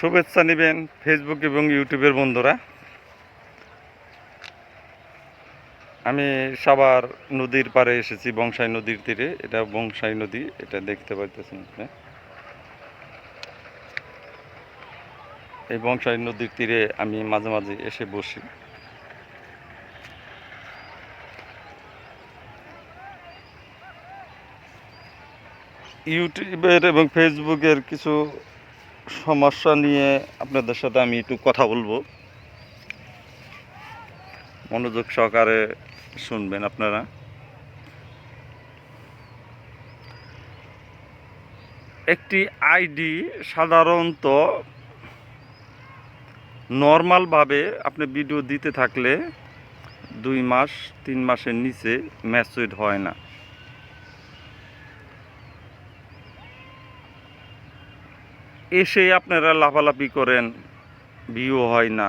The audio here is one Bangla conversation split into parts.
শুভেচ্ছা নেবেন ফেসবুক এবং ইউটিউবের বন্ধুরা। আমি সাবার নদীর পাড়ে এসেছি, বংশাই নদীর তীরে। এটা বংশাই নদী, এটা দেখতে পাইতেছেন আপনি। এই বংশাই নদীর তীরে আমি মাঝে মাঝে এসে বসি। ইউটিউবের এবং ফেসবুকের কিছু সমস্যা নিয়ে আপনাদের সাথে আমি একটু কথা বলব। মনোযোগ সহকারে শুনবেন আপনারা। একটি আইডি সাধারণত নর্মালভাবে আপনি ভিডিও দিতে থাকলে দুই মাস, তিন মাসের নিচে ম্যাচুইড হয় না। এসে আপনারা লাফালাফি করেন ভিউ হয় না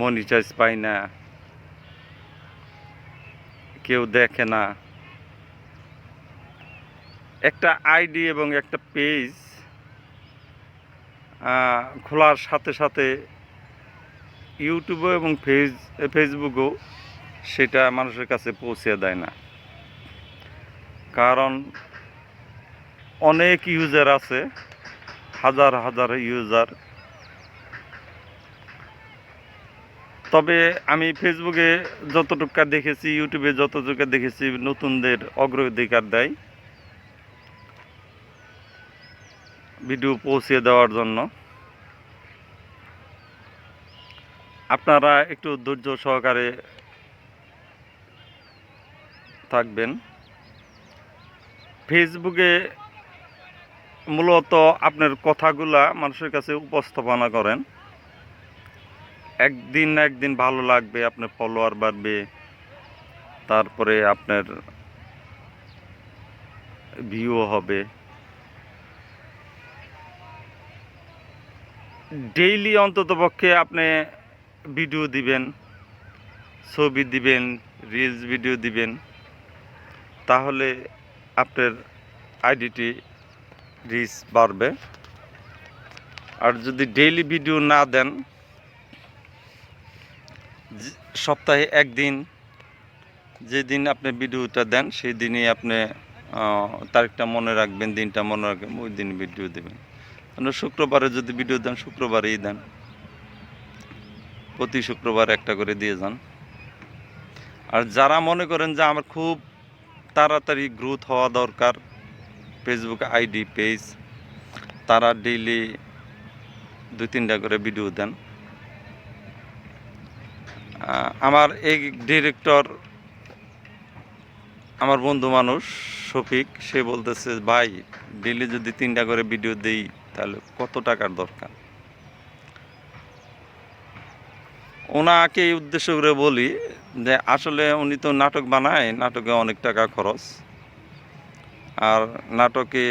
মনিটাইজ পায় না, কেউ দেখে না। একটা আইডি এবং একটা পেজ খোলার সাথে সাথে ইউটিউবে এবং ফেস, ফেসবুকেও সেটা মানুষের কাছে পৌঁছে দেয় না। কারণ অনেক ইউজার আছে, হাজার হাজার ইউজার তবে আমি ফেসবুকে যতটুকু দেখেছি ইউটিউবে যতটুকু দেখেছি, নতুনদের অগ্রাধিকার দেয়। ভিডিও পৌঁছে দেওয়ার জন্য। আপনারা একটু ধৈর্য সহকারে থাকবেন। ফেসবুকে মূলত আপনার কথাগুলা মানুষের কাছে উপস্থাপনা করেন। একদিন না একদিন ভালো লাগবে, আপনার ফলোয়ার বাড়বে, তারপরে আপনার ভিউ হবে। ডেইলি অন্ততপক্ষে আপনি ভিডিও দিবেন, ছবি দিবেন রিলস ভিডিও দিবেন, তাহলে আপনার আইডিটি রিচ বাড়বে। আর যদি ডেইলি ভিডিও না দেন সপ্তাহে একদিন যেদিন আপনি ভিডিওটা দেন সেই দিনই আপনি তারিখটা মনে রাখবেন, দিনটা মনে রাখবেন, ওই দিন ভিডিও দেবেন। মানে শুক্রবারে যদি ভিডিও দেন, শুক্রবারেই দেন। প্রতি শুক্রবার একটা করে দিয়ে যান। আর যারা মনে করেন যে আমার খুব তাড়াতাড়ি গ্রোথ হওয়া দরকার ফেসবুক আইডি পেজ তারা ডেইলি দুই, তিনটা করে ভিডিও দেন। আমার এই ডিরেক্টর আমার বন্ধু মানুষ, শফিক, সে বলতেছে, ভাই ডেইলি যদি তিনটা করে ভিডিও দেই, তাহলে কত টাকার দরকার? ওনাকে উদ্দেশ্য করে বলি যে, আসলে উনি তো নাটক বানায়, নাটকে অনেক টাকা খরচ। আর নাটকে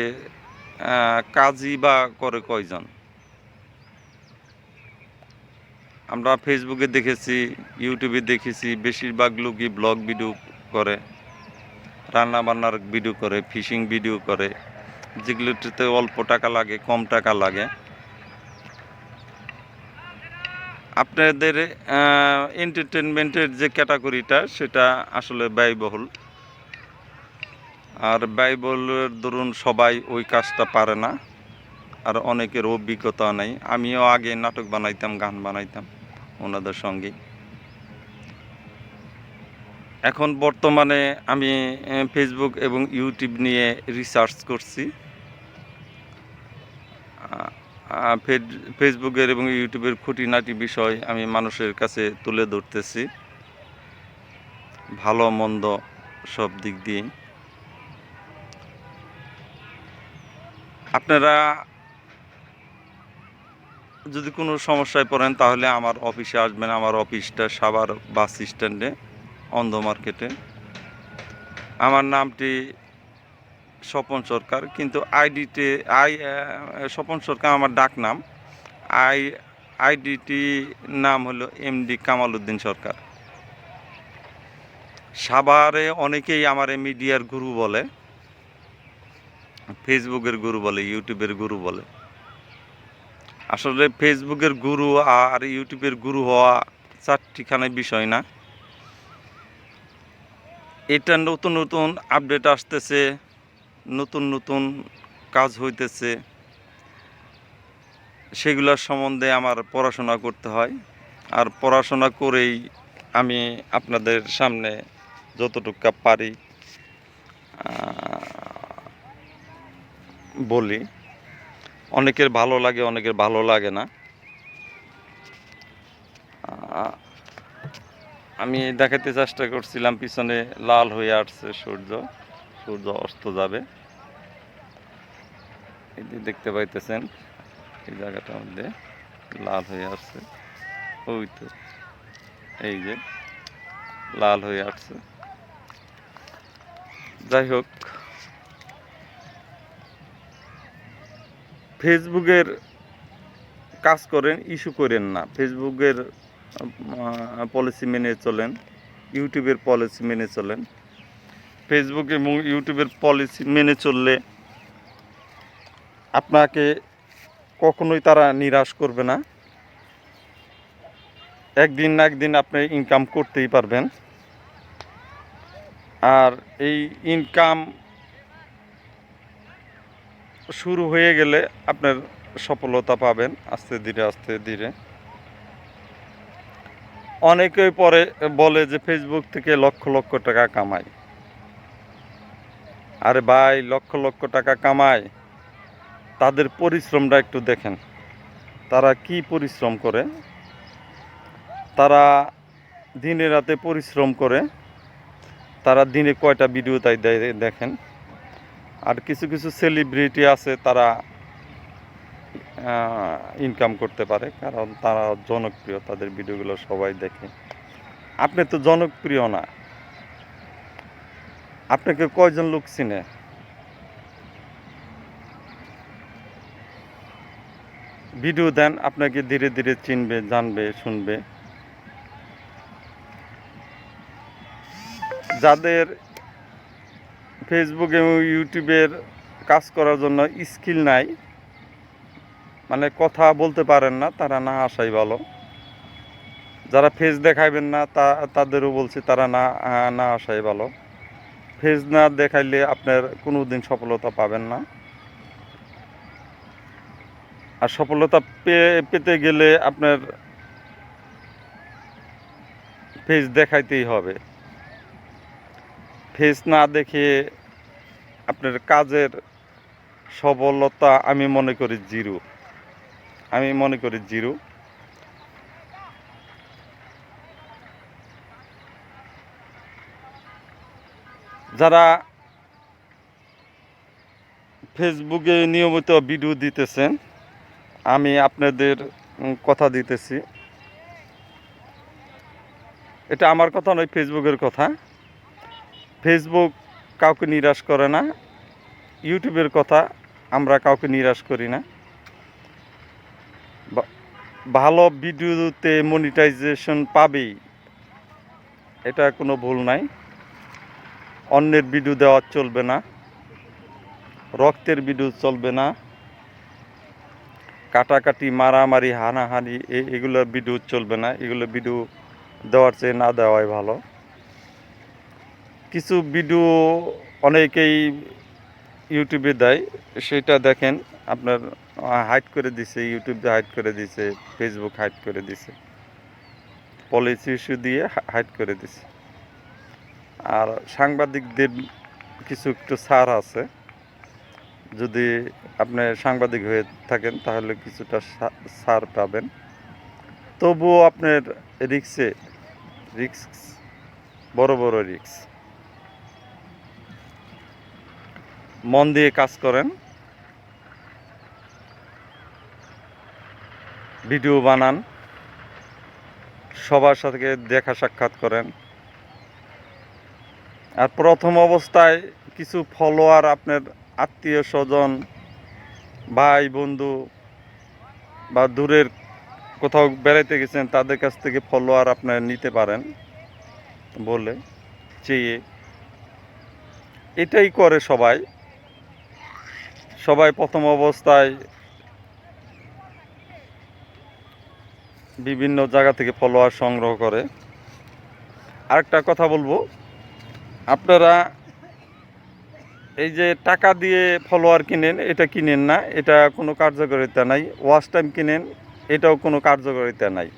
কাজই বা করে কয়জন? আমরা ফেসবুকে দেখেছি, ইউটিউবে দেখেছি, বেশিরভাগ লোকই ব্লগ ভিডিও করে রান্না বান্নার ভিডিও করে, ফিশিং ভিডিও করে, যেগুলোতে অল্প টাকা লাগে, কম টাকা লাগে। আপনাদের এন্টারটেনমেন্টের যে ক্যাটাগরিটা সেটা আসলে ব্যয়বহুল। আর ব্যয়বহুলের দরুন সবাই ওই কাজটা পারে না, আর অনেকের অভিজ্ঞতা নেই। আমিও আগে নাটক বানাইতাম, গান বানাইতাম ওনাদের সঙ্গে। এখন বর্তমানে আমি ফেসবুক এবং ইউটিউব নিয়ে রিসার্চ করছি। ফেসবুকের এবং ইউটিউবের খুঁটিনাটি বিষয় আমি মানুষের কাছে তুলে ধরতেছি। ভালো, মন্দ সব দিক দিয়ে। আপনারা যদি কোনো সমস্যায় পড়েন, তাহলে আমার অফিসে আসবেন। আমার অফিসটা সাভার বাস স্ট্যান্ডে, অন্ধ মার্কেটে। আমার নামটি স্বপন সরকার, কিন্তু আইডিতে, আই স্বপন সরকার আমার ডাক নাম। আই, আইডিটি নাম হলো এমডি কামাল উদ্দিন সরকার। সাভারে অনেকেই আমার মিডিয়ার গুরু বলে। ফেসবুকের গুরু বলে, ইউটিউবের গুরু বলে। আসলে ফেসবুকের গুরু আর ইউটিউবের গুরু হওয়া চারটিখানে বিষয় না। এটা নতুন নতুন আপডেট আসতেছে, নতুন নতুন কাজ হইতেছে। সেগুলোর সম্বন্ধে আমার পড়াশোনা করতে হয়। আর পড়াশোনা করেই আমি আপনাদের সামনে যতটুকু পারি বলি, অনেকের ভালো লাগে, অনেকের ভালো লাগে না। আমি দেখাতে চেষ্টা করছিলাম, পিছনে লাল হয়ে আসছে সূর্য সূর্য অস্ত যাবে। এই দেখতে পাইতেছেন, এই জায়গাটার মধ্যে লাল হয়ে আসছে। ওই তো, এই যে লাল হয়ে আসছে। যাই হোক ফেসবুকের কাজ করেন, ইস্যু করেন না। ফেসবুকের পলিসি মেনে চলেন, ইউটিউবের পলিসি মেনে চলেন। ফেসবুক এবং ইউটিউবের পলিসি মেনে চললে আপনাকে কখনোই তারা নিরাশ করবে না। একদিন না একদিন আপনি ইনকাম করতেই পারবেন। আর এই ইনকাম শুরু হয়ে গেলে আপনার সফলতা পাবেন আস্তে ধীরে আস্তে ধীরে। অনেকেই পরে বলে যে ফেসবুক থেকে লক্ষ লক্ষ টাকা কামাই। আরে ভাই, লক্ষ লক্ষ টাকা কামায় তাদের পরিশ্রমটা একটু দেখেন। তারা কি পরিশ্রম করে? তারা দিনে রাতে পরিশ্রম করে। তারা দিনে কয়টা ভিডিও তাই দেখেন। আর কিছু কিছু সেলিব্রিটি আছে তারা ইনকাম করতে পারে, কারণ তারা জনপ্রিয়, তাদের ভিডিওগুলো সবাই দেখে। আপনি তো জনপ্রিয় না। আপনাকে কয়জন লোক চিনে? ভিডিও দেন, আপনাকে ধীরে ধীরে চিনবে, জানবে, শুনবে। যাদের ফেসবুক এবং ইউটিউবের কাজ করার জন্য স্কিল নাই। মানে কথা বলতে পারেন না, তারা না আসাই ভালো। যারা ফেস দেখাইবেন না, তা, তাদেরও বলছি তারা না না আসাই ভালো। ফেস না দেখাইলে আপনার কোনো দিন সফলতা পাবেন না। আর সফলতা পেতে গেলে আপনার ফেস দেখাইতেই হবে। ফেস না দেখে আপনার কাজের সফলতা আমি মনে করি জিরো। আমি মনে করি জিরো। যারা ফেসবুকে নিয়মিত ভিডিও দিতেছেন, আমি আপনাদের কথা দিতেছি। এটা আমার কথা নয়, ফেসবুকের কথা। ফেসবুক কাউকে নিরাশ করে না। ইউটিউবের কথা আমরা কাউকে নিরাশ করি না। ভালো ভিডিওতে মনিটাইজেশন পাবেই। এটা কোনো ভুল নাই। অন্যের ভিডিও দেওয়া চলবে না। রক্তের ভিডিও চলবে না। কাটাকাটি, মারামারি, হানাহানি এগুলো ভিডিও চলবে না। এগুলো ভিডিও দেওয়ার চেয়ে না দেওয়াই ভালো। কিছু ভিডিও অনেকেই ইউটিউবে দেয়, সেটা দেখেন, আপনার হাইড করে দিছে, ইউটিউবে হাইড করে দিছে ফেসবুক হাইড করে দিছে পলিসি ইস্যু দিয়ে হাইড করে দিছে। আর সাংবাদিকদের কিছু একটু ছাড় আছে, যদি আপনি সাংবাদিক হয়ে থাকেন, তাহলে কিছুটা সা- ছাড় পাবেন। তবুও আপনার রিক্সে রিক্স বড় বড় রিক্স মন দিয়ে কাজ করেন। ভিডিও বানান। সবার সাথে দেখা সাক্ষাৎ করেন। আর প্রথম অবস্থায় কিছু ফলোয়ার আপনার আত্মীয় স্বজন, ভাই, বন্ধু বা দূরের কোথাও বেড়াইতে গেছেন, তাদের কাছ থেকে ফলোয়ার আপনার নিতে পারেন বলে চেয়ে। এটাই করে সবাই। সবাই প্রথম অবস্থায় বিভিন্ন জায়গা থেকে ফলোয়ার সংগ্রহ করে। আরেকটা কথা বলব, আপনারা এই যে টাকা দিয়ে ফলোয়ার কিনেন, এটা কিনেন না, এটা কোনো কার্যকারিতা নাই ওয়াচ টাইম কিনেন, এটাও কোনো কার্যকারিতা নাই।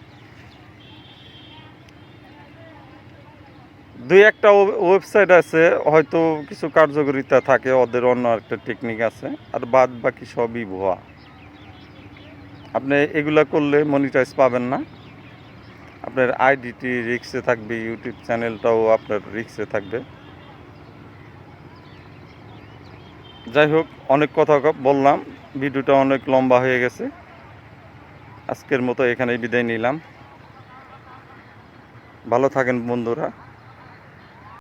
দুই একটা ওয়েবসাইট আছে, হয়তো কিছু কার্যকরিতা থাকে, ওদের অন্য একটা টেকনিক আছে, আর বাদ বাকি সবই ভুয়া। আপনি এগুলা করলে মনিটাইজ পাবেন না। আপনার আইডিটি রিক্সে থাকবে ইউটিউব চ্যানেলটাও আপনার রিক্সে থাকবে। যাই হোক, অনেক কথা বললাম, ভিডিওটা অনেক লম্বা হয়ে গেছে। আজকের মতো এখানেই বিদায় নিলাম। ভালো থাকেন বন্ধুরা।